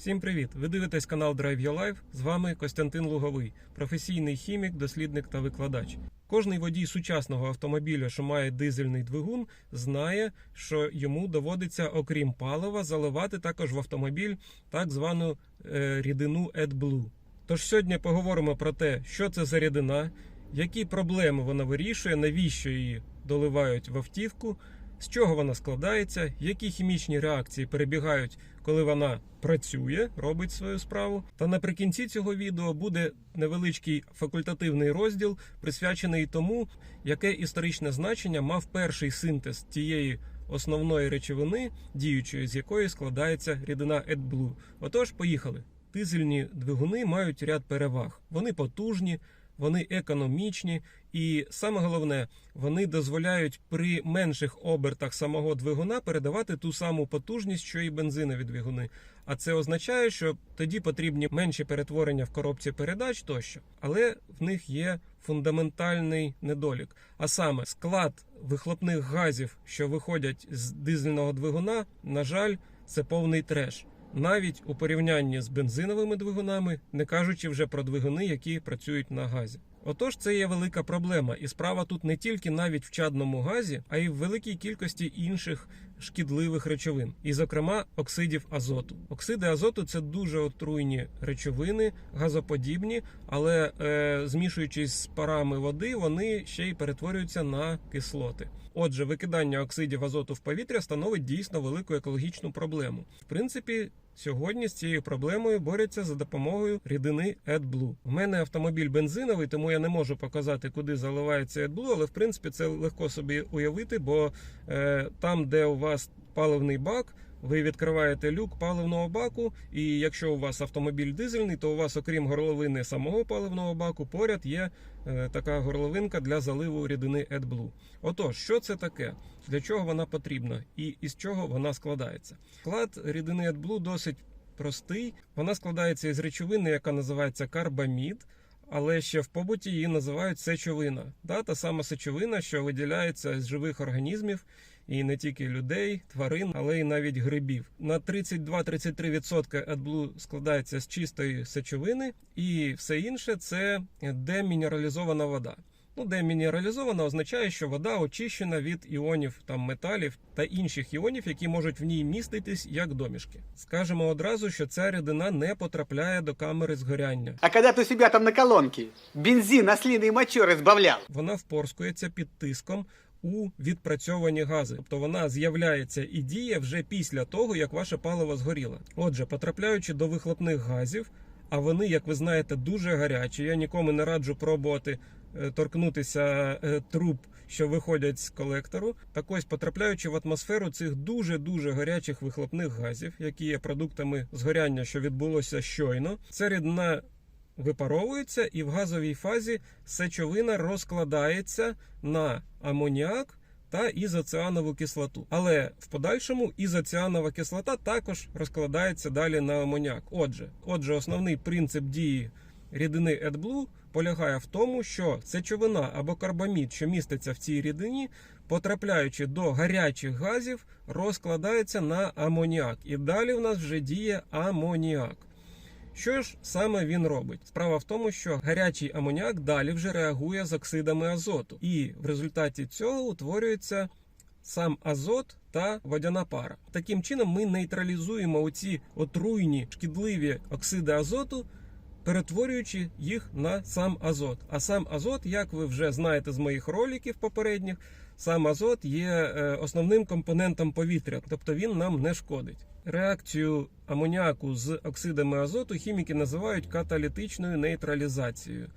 Всім привіт! Ви дивитесь канал Drive Your Life. З вами Костянтин Луговий, професійний хімік, дослідник та викладач. Кожний водій сучасного автомобіля, що має дизельний двигун, знає, що йому доводиться, окрім палива, заливати також в автомобіль так звану е, рідину AdBlue. Тож сьогодні поговоримо про те, що це за рідина, які проблеми вона вирішує, навіщо її доливають в автівку, з чого вона складається, які хімічні реакції перебігають, коли вона працює, робить свою справу. Та наприкінці цього відео буде невеличкий факультативний розділ, присвячений тому, яке історичне значення мав перший синтез тієї основної речовини, діючої з якої складається рідина AdBlue. Отож, поїхали. Дизельні двигуни мають ряд переваг. Вони потужні, вони економічні, і саме головне, вони дозволяють при менших обертах самого двигуна передавати ту саму потужність, що і бензинові двигуни. А це означає, що тоді потрібні менші перетворення в коробці передач тощо, але в них є фундаментальний недолік. А саме склад вихлопних газів, що виходять з дизельного двигуна, на жаль, це повний треш. Навіть у порівнянні з бензиновими двигунами, не кажучи вже про двигуни, які працюють на газі. Отож, це є велика проблема, і справа тут не тільки навіть в чадному газі, а й в великій кількості інших шкідливих речовин, і, зокрема, оксидів азоту. Оксиди азоту це дуже отруйні речовини, газоподібні, але е, змішуючись з парами води, вони ще й перетворюються на кислоти. Отже, викидання оксидів азоту в повітря становить дійсно велику екологічну проблему. В принципі, сьогодні з цією проблемою борються за допомогою рідини AdBlue. У мене автомобіль бензиновий, тому я не можу показати, куди заливається AdBlue, але в принципі це легко собі уявити, бо е, там, де у вас паливний бак. Ви відкриваєте люк паливного баку, і якщо у вас автомобіль дизельний, то у вас, окрім горловини самого паливного баку, поряд є е, така горловинка для заливу рідини AdBlue. Отож, що це таке? Для чого вона потрібна і із чого вона складається? Склад рідини AdBlue досить простий. Вона складається із речовини, яка називається карбамід. Але ще в побуті її називають сечовина. Да, та сама сечовина, що виділяється з живих організмів, і не тільки людей, тварин, але й навіть грибів. На 32-33% AdBlue складається з чистої сечовини, і все інше це демінералізована вода. Ну, демінералізована означає, що вода очищена від іонів там металів та інших іонів, які можуть в ній міститись як домішки. Скажемо одразу, що ця рідина не потрапляє до камери згоряння. А когда ты у себя там на колонке бензин, ослиный мочой разбавлял? Вона впорскується під тиском у відпрацьовані гази, тобто вона з'являється і діє вже після того, як ваше паливо згоріло. Отже, потрапляючи до вихлопних газів, а вони, як ви знаєте, дуже гарячі. Я нікому не раджу пробувати е, торкнутися е, труб, що виходять з колектору. Так ось, потрапляючи в атмосферу цих дуже дуже гарячих вихлопних газів, які є продуктами згоряння, що відбулося щойно, ця рідина випаровується, і в газовій фазі сечовина розкладається на амоніак та ізоціанову кислоту. Але в подальшому ізоціанова кислота також розкладається далі на амоніак. Отже, отже, основний принцип дії рідини AdBlue полягає в тому, що сечовина або карбамід, що міститься в цій рідині, потрапляючи до гарячих газів, розкладається на амоніак. І далі в нас вже діє амоніак. Що ж саме він робить? Справа в тому, що гарячий амоніак далі вже реагує з оксидами азоту, і в результаті цього утворюється сам азот та водяна пара. Таким чином, ми нейтралізуємо оці отруйні шкідливі оксиди азоту. Перетворюючи їх на сам азот. А сам азот, як ви вже знаєте з моїх роликів попередніх, сам азот є е, основним компонентом повітря, тобто він нам не шкодить. Реакцію амоніаку з оксидами азоту хіміки називають каталітичною нейтралізацією.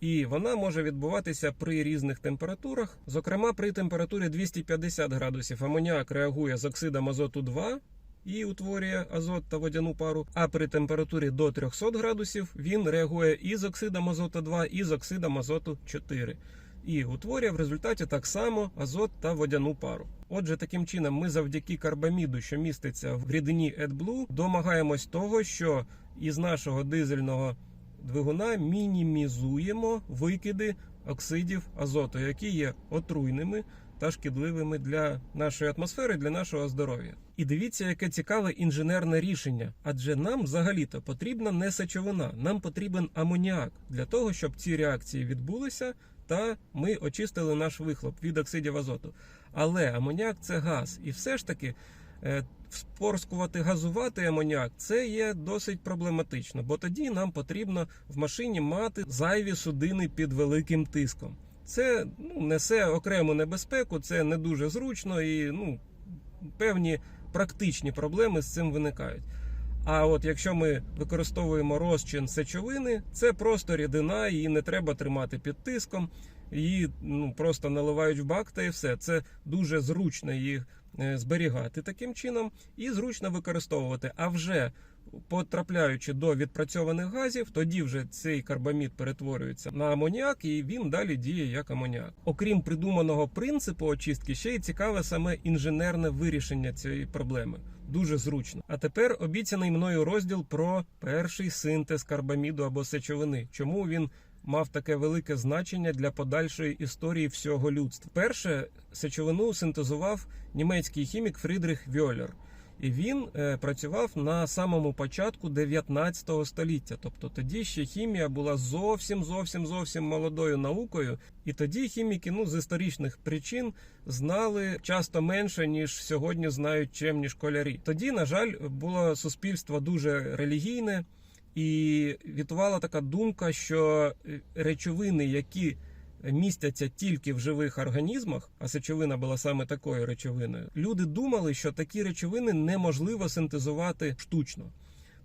І вона може відбуватися при різних температурах. Зокрема, при температурі 250 градусів амоніак реагує з оксидом азоту 2 і утворює азот та водяну пару. А при температурі до 300 градусів він реагує і з оксидом азоту 2, і з оксидом азоту 4. І утворює в результаті так само азот та водяну пару. Отже, таким чином, ми завдяки карбаміду, що міститься в рідині AdBlue, домагаємось того, що із нашого дизельного двигуна мінімізуємо викиди оксидів азоту, які є отруйними, та шкідливими для нашої атмосфери, для нашого здоров'я. І дивіться, яке цікаве інженерне рішення. Адже нам взагалі-то потрібна не сечовина, нам потрібен амоніак для того, щоб ці реакції відбулися, та ми очистили наш вихлоп від оксидів азоту. Але амоніак це газ, і все ж таки. е, Вспорскувати газувати амоніак це є досить проблематично, бо тоді нам потрібно в машині мати зайві судини під великим тиском. Це ну, несе окрему небезпеку, це не дуже зручно і ну, певні практичні проблеми з цим виникають. А от якщо ми використовуємо розчин сечовини, це просто рідина, її не треба тримати під тиском, її ну, просто наливають в бак та і все. Це дуже зручно їх е, зберігати таким чином і зручно використовувати. А вже потрапляючи до відпрацьованих газів, тоді вже цей карбамід перетворюється на амоніак, і він далі діє як амоніак. Окрім придуманого принципу очистки, ще й цікаве саме інженерне вирішення цієї проблеми. Дуже зручно. А тепер обіцяний мною розділ про перший синтез карбаміду або сечовини. Чому він мав таке велике значення для подальшої історії всього людства? Перше сечовину синтезував німецький хімік Фрідрих Вьолер. І він е, працював на самому початку 19 століття. Тобто тоді ще хімія була зовсім зовсім зовсім молодою наукою. І тоді хіміки, ну з історичних причин, знали часто менше ніж сьогодні знають чемні школярі. Тоді, на жаль, було суспільство дуже релігійне, і вітувала така думка, що е, речовини, які містяться тільки в живих організмах, а сечовина була саме такою речовиною. Люди думали, що такі речовини неможливо синтезувати штучно.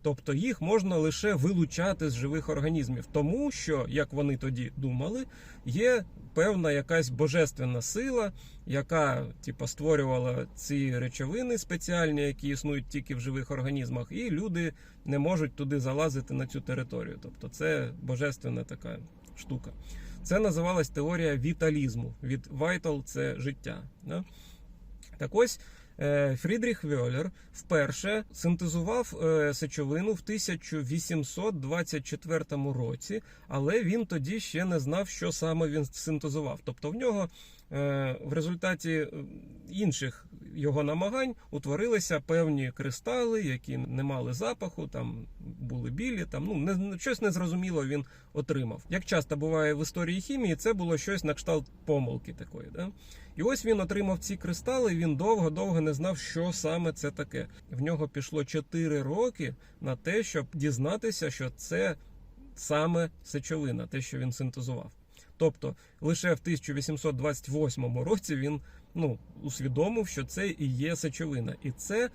Тобто їх можна лише вилучати з живих організмів, тому що, як вони тоді думали, є певна якась божественна сила, яка типу, створювала ці речовини спеціальні, які існують тільки в живих організмах, і люди не можуть туди залазити на цю територію. Тобто, це божественна така штука. Це називалась теорія віталізму. Від vital – це життя. Да? Так ось е, Фрідріх Вьолер вперше синтезував е, сечовину в 1824 році, але він тоді ще не знав, що саме він синтезував. Тобто в нього в результаті е, інших його намагань утворилися певні кристали, які не мали запаху, там були білі, там ну не щось незрозуміло він отримав. Як часто буває в історії хімії, це було щось на кшталт помилки такої. Да? І ось він отримав ці кристали. Він довго-довго не знав, що саме це таке. В нього пішло 4 роки на те, щоб дізнатися, що це саме сечовина, те, що він синтезував. Тобто лише в 1828 році він ну, усвідомив, що це і є сечовина. І це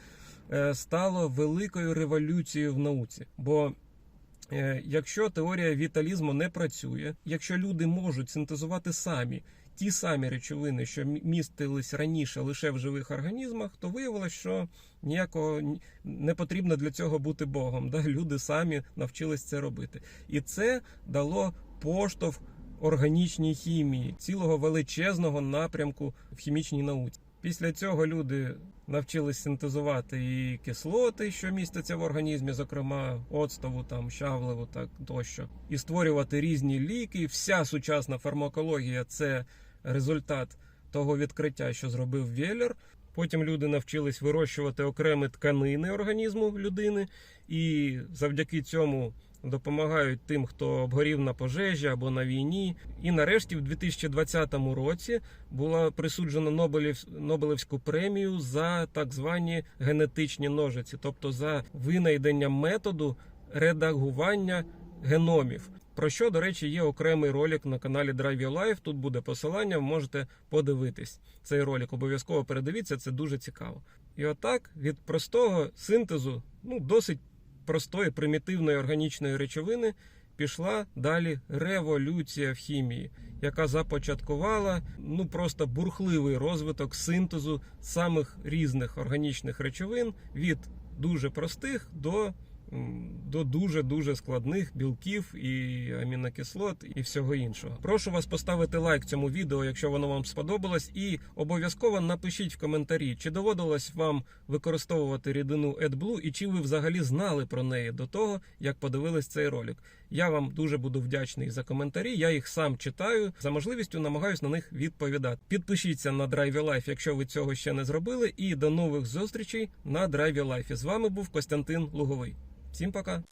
е, стало великою революцією в науці. Бо е, якщо теорія віталізму не працює, якщо люди можуть синтезувати самі ті самі речовини, що містились раніше лише в живих організмах, то виявилось, що ніякого не потрібно для цього бути Богом. Да? Люди самі навчились це робити. І це дало поштовх органічній хімії, цілого величезного напрямку в хімічній науці. Після цього люди навчились синтезувати і кислоти, що містяться в організмі, зокрема оцтову, там щавлеву, так тощо, і створювати різні ліки. Вся сучасна фармакологія це результат того відкриття, що зробив Веллер. Потім люди навчились вирощувати окремі тканини організму людини, і завдяки цьому допомагають тим, хто обгорів на пожежі або на війні. І нарешті, в 2020 році, була присуджена Нобелів, Нобелівську премію за так звані генетичні ножиці, тобто за винайдення методу редагування геномів. Про що, до речі, є окремий ролик на каналі Drive Your Life. Тут буде посилання, можете подивитись цей ролик. Обов'язково передивіться, це дуже цікаво. І отак від простого синтезу, ну досить простої примітивної органічної речовини пішла далі революція в хімії, яка започаткувала ну просто бурхливий розвиток синтезу самих різних органічних речовин від дуже простих до до дуже дуже складних білків і амінокислот і всього іншого. Прошу вас поставити лайк цьому відео, якщо воно вам сподобалось, і обов'язково напишіть в коментарі, чи доводилось вам використовувати рідину AdBlue і чи ви взагалі знали про неї до того, як подивились цей ролик. Я вам дуже буду вдячний за коментарі. Я їх сам читаю. За можливістю намагаюсь на них відповідати. Підпишіться на Drive Life, якщо ви цього ще не зробили. І до нових зустрічей на Drive Life. З вами був Костянтин Луговий. Всім пока.